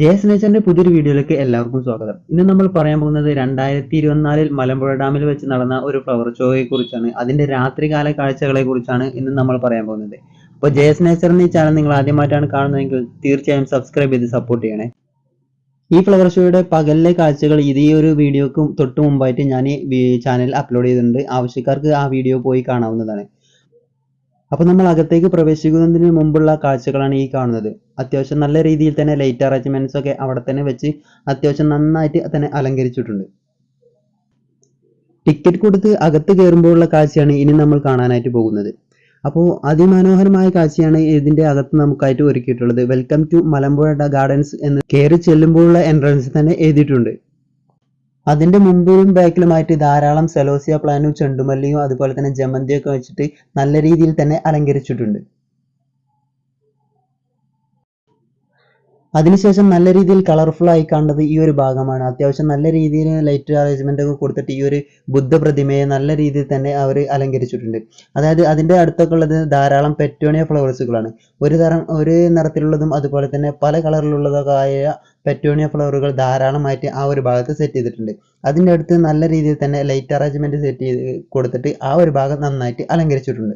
ജയസ് നേച്ചറിന്റെ പുതിയൊരു വീഡിയോയിലേക്ക് എല്ലാവർക്കും സ്വാഗതം. ഇന്ന് നമ്മൾ പറയാൻ പോകുന്നത് രണ്ടായിരത്തി ഇരുപത്തിനാലിൽ മലമ്പുഴ ഡാമിൽ വെച്ച് നടന്ന ഒരു ഫ്ലവർ ഷോയെ കുറിച്ചാണ്. അതിന്റെ രാത്രികാല കാഴ്ചകളെ കുറിച്ചാണ് ഇന്ന് നമ്മൾ പറയാൻ പോകുന്നത്. അപ്പോൾ നേച്ചറിന് ഈ ചാനൽ നിങ്ങൾ ആദ്യമായിട്ടാണ് കാണുന്നതെങ്കിൽ തീർച്ചയായും സബ്സ്ക്രൈബ് ചെയ്ത് സപ്പോർട്ട് ചെയ്യണേ. ഈ ഫ്ലവർ ഷോയുടെ പകലിലെ കാഴ്ചകൾ ഇത് ഈ ഒരു വീഡിയോക്കും തൊട്ട് മുമ്പായിട്ട് ഞാൻ ഈ ചാനൽ അപ്ലോഡ് ചെയ്തിട്ടുണ്ട്. ആവശ്യക്കാർക്ക് ആ വീഡിയോ പോയി കാണാവുന്നതാണ്. അപ്പോൾ നമ്മൾ അകത്തേക്ക് പ്രവേശിക്കുന്നതിന് മുമ്പുള്ള കാഴ്ചകളാണ് ഈ കാണുന്നത്. അത്യാവശ്യം നല്ല രീതിയിൽ തന്നെ ലൈറ്റ് അറേഞ്ച്മെന്റ്സ് ഒക്കെ അവിടെ തന്നെ വെച്ച് അത്യാവശ്യം നന്നായിട്ട് തന്നെ അലങ്കരിച്ചിട്ടുണ്ട്. ടിക്കറ്റ് കൊടുത്ത് അകത്ത് കയറുമ്പോഴുള്ള കാഴ്ചയാണ് ഇനി നമ്മൾ കാണാനായിട്ട് പോകുന്നത്. അപ്പോൾ അതിമനോഹരമായ കാഴ്ചയാണ് ഇതിന്റെ അകത്ത് നമുക്കായിട്ട് ഒരുക്കിയിട്ടുള്ളത്. വെൽക്കം ടു മലമ്പുഴ ഗാർഡൻസ് എന്ന് കയറി ചെല്ലുമ്പോഴുള്ള എൻട്രൻസ് തന്നെ എഴുതിയിട്ടുണ്ട്. അതിന്റെ മുമ്പിലും ബാക്കിലുമായിട്ട് ധാരാളം സെലോസിയ പ്ലാനും ചെണ്ടുമല്ലിയും അതുപോലെ തന്നെ ജമന്തിയൊക്കെ വെച്ചിട്ട് നല്ല രീതിയിൽ തന്നെ അലങ്കരിച്ചിട്ടുണ്ട്. അതിനുശേഷം നല്ല രീതിയിൽ കളർഫുൾ ആയി കണ്ടത് ഈ ഒരു ഭാഗമാണ്. അത്യാവശ്യം നല്ല രീതിയിൽ ലൈറ്റ് അറേഞ്ച്മെന്റ് ഒക്കെ കൊടുത്തിട്ട് ഈ ഒരു ബുദ്ധ പ്രതിമയെ നല്ല രീതിയിൽ തന്നെ അവർ അലങ്കരിച്ചിട്ടുണ്ട്. അതായത് അതിന്റെ അടുത്തൊക്കെ ഉള്ളത് ധാരാളം പെറ്റോണിയ ഫ്ലവേഴ്സുകളാണ് ഒരു തരം ഒരു നിറത്തിലുള്ളതും അതുപോലെ തന്നെ പല കളറിലുള്ളതൊക്കെ ആയ പെറ്റോണിയ ഫ്ലവറുകൾ ധാരാളമായിട്ട് ആ ഒരു ഭാഗത്ത് സെറ്റ് ചെയ്തിട്ടുണ്ട്. അതിന്റെ അടുത്ത് നല്ല രീതിയിൽ തന്നെ ലൈറ്റ് അറേഞ്ച്മെന്റ് സെറ്റ് ചെയ്ത് കൊടുത്തിട്ട് ആ ഒരു ഭാഗം നന്നായിട്ട് അലങ്കരിച്ചിട്ടുണ്ട്.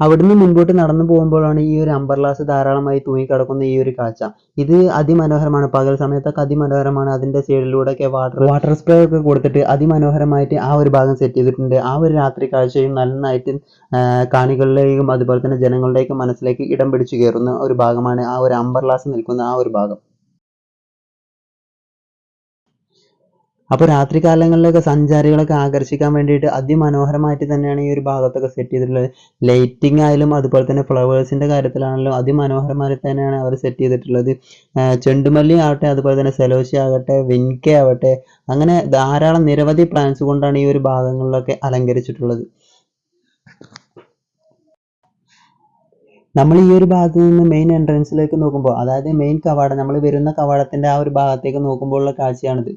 അവിടുന്ന് മുൻപോട്ട് നടന്നു പോകുമ്പോഴാണ് ഈ ഒരു അമ്പർലാസ് ധാരാളമായി തൂങ്ങിക്കിടക്കുന്ന ഈ ഒരു കാഴ്ച. ഇത് അതിമനോഹരമാണ്. പകൽ സമയത്തൊക്കെ അതിമനോഹരമാണ്. അതിന്റെ സൈഡിലൂടെയൊക്കെ വാട്ടർ വാട്ടർ സ്പ്രേ ഒക്കെ കൊടുത്തിട്ട് അതിമനോഹരമായിട്ട് ആ ഒരു ഭാഗം സെറ്റ് ചെയ്തിട്ടുണ്ട്. ആ ഒരു രാത്രി കാഴ്ചയും നന്നായിട്ട് കാണികളിലേക്കും അതുപോലെ തന്നെ ജനങ്ങളുടെയൊക്കെ മനസ്സിലേക്ക് ഇടം പിടിച്ചു കയറുന്ന ഒരു ഭാഗമാണ് ആ ഒരു അമ്പർലാസ് നിൽക്കുന്ന ആ ഒരു ഭാഗം. അപ്പോൾ രാത്രി കാലങ്ങളിലൊക്കെ സഞ്ചാരികളൊക്കെ ആകർഷിക്കാൻ വേണ്ടിയിട്ട് അതിമനോഹരമായിട്ട് തന്നെയാണ് ഈ ഒരു ഭാഗത്തൊക്കെ സെറ്റ് ചെയ്തിട്ടുള്ളത്. ലൈറ്റിംഗ് ആയാലും അതുപോലെ തന്നെ ഫ്ലവേഴ്സിന്റെ കാര്യത്തിലാണെങ്കിലും അതിമനോഹരമായി തന്നെയാണ് അവർ സെറ്റ് ചെയ്തിട്ടുള്ളത്. ചെണ്ടുമല്ലി ആവട്ടെ അതുപോലെ തന്നെ സെലോശി ആകട്ടെ വിൻകെ ആവട്ടെ അങ്ങനെ ധാരാളം നിരവധി പ്ലാന്റ്സ് കൊണ്ടാണ് ഈ ഒരു ഭാഗങ്ങളിലൊക്കെ അലങ്കരിച്ചിട്ടുള്ളത്. നമ്മൾ ഈ ഒരു ഭാഗത്ത് നിന്ന് മെയിൻ എൻട്രൻസിലേക്ക് നോക്കുമ്പോൾ അതായത് മെയിൻ കവാടം നമ്മൾ വരുന്ന കവാടത്തിന്റെ ആ ഒരു ഭാഗത്തേക്ക് നോക്കുമ്പോഴുള്ള കാഴ്ചയാണിത്.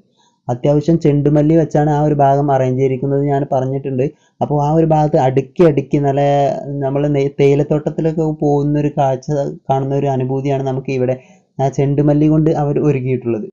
അത്യാവശ്യം ചെണ്ടുമല്ലി വെച്ചാണ് ആ ഒരു ഭാഗം അറേഞ്ച് ചെയ്തിരിക്കുന്നത് ഞാൻ പറഞ്ഞിട്ടുണ്ട്. അപ്പോൾ ആ ഒരു ഭാഗത്ത് അടുക്കി അടുക്കി നല്ല നമ്മൾ തേയിലത്തോട്ടത്തിലൊക്കെ പോകുന്ന ഒരു കാഴ്ച കാണുന്ന ഒരു അനുഭൂതിയാണ് നമുക്ക് ഇവിടെ ആ ചെണ്ടുമല്ലി കൊണ്ട് അവർ ഒരുക്കിയിട്ടുള്ളത്.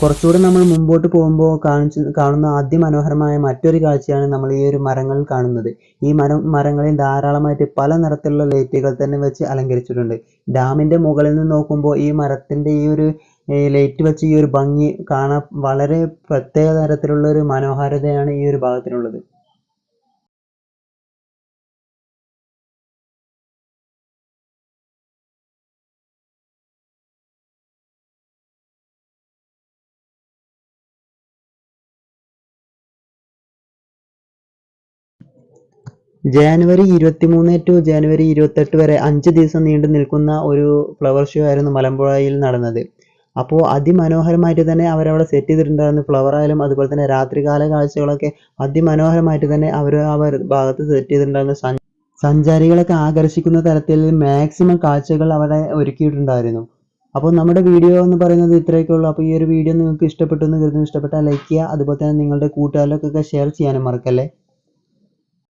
കുറച്ചുകൂടെ നമ്മൾ മുമ്പോട്ട് പോകുമ്പോൾ കാണിച്ച് കാണുന്ന അതിമനോഹരമായ മറ്റൊരു കാഴ്ചയാണ് നമ്മൾ ഈ ഒരു മരങ്ങളിൽ കാണുന്നത്. ഈ മരം മരങ്ങളിൽ ധാരാളമായിട്ട് പല നിറത്തിലുള്ള ലൈറ്റുകൾ തന്നെ വെച്ച് അലങ്കരിച്ചിട്ടുണ്ട്. ഡാമിന്റെ മുകളിൽ നിന്ന് നോക്കുമ്പോൾ ഈ മരത്തിന്റെ ഈ ഒരു ലൈറ്റ് വെച്ച് ഈ ഒരു ഭംഗി കാണാൻ വളരെ പ്രത്യേക തരത്തിലുള്ള ഒരു മനോഹാരിതയാണ് ഈ ഒരു ഭാഗത്തിനുള്ളത്. ജാനുവരി ഇരുപത്തിമൂന്ന് ടു ജാനുവരി ഇരുപത്തെട്ട് വരെ അഞ്ച് ദിവസം നീണ്ടു നിൽക്കുന്ന ഒരു ഫ്ലവർ ഷോ ആയിരുന്നു മലമ്പുഴയിൽ നടന്നത്. അപ്പോൾ അതിമനോഹരമായിട്ട് തന്നെ അവരവിടെ സെറ്റ് ചെയ്തിട്ടുണ്ടായിരുന്നു ഫ്ലവർ ആയാലും അതുപോലെ തന്നെ രാത്രികാല കാഴ്ചകളൊക്കെ അതിമനോഹരമായിട്ട് തന്നെ അവർ ആ ഭാഗത്ത് സെറ്റ് ചെയ്തിട്ടുണ്ടായിരുന്നു. സഞ്ചാരികളൊക്കെ ആകർഷിക്കുന്ന തരത്തിൽ മാക്സിമം കാഴ്ചകൾ അവിടെ ഒരുക്കിയിട്ടുണ്ടായിരുന്നു. അപ്പോൾ നമ്മുടെ വീഡിയോ എന്ന് പറയുന്നത് ഇത്രയൊക്കെ ഉള്ളൂ. അപ്പോൾ ഈ ഒരു വീഡിയോ നിങ്ങൾക്ക് ഇഷ്ടപ്പെട്ടു എന്ന് കരുതുന്നു. ഇഷ്ടപ്പെട്ടാൽ ലൈക്ക് ചെയ്യുക. അതുപോലെ തന്നെ നിങ്ങളുടെ കൂട്ടുകാരിലൊക്കെ ഷെയർ ചെയ്യാനും മറക്കല്ലേ?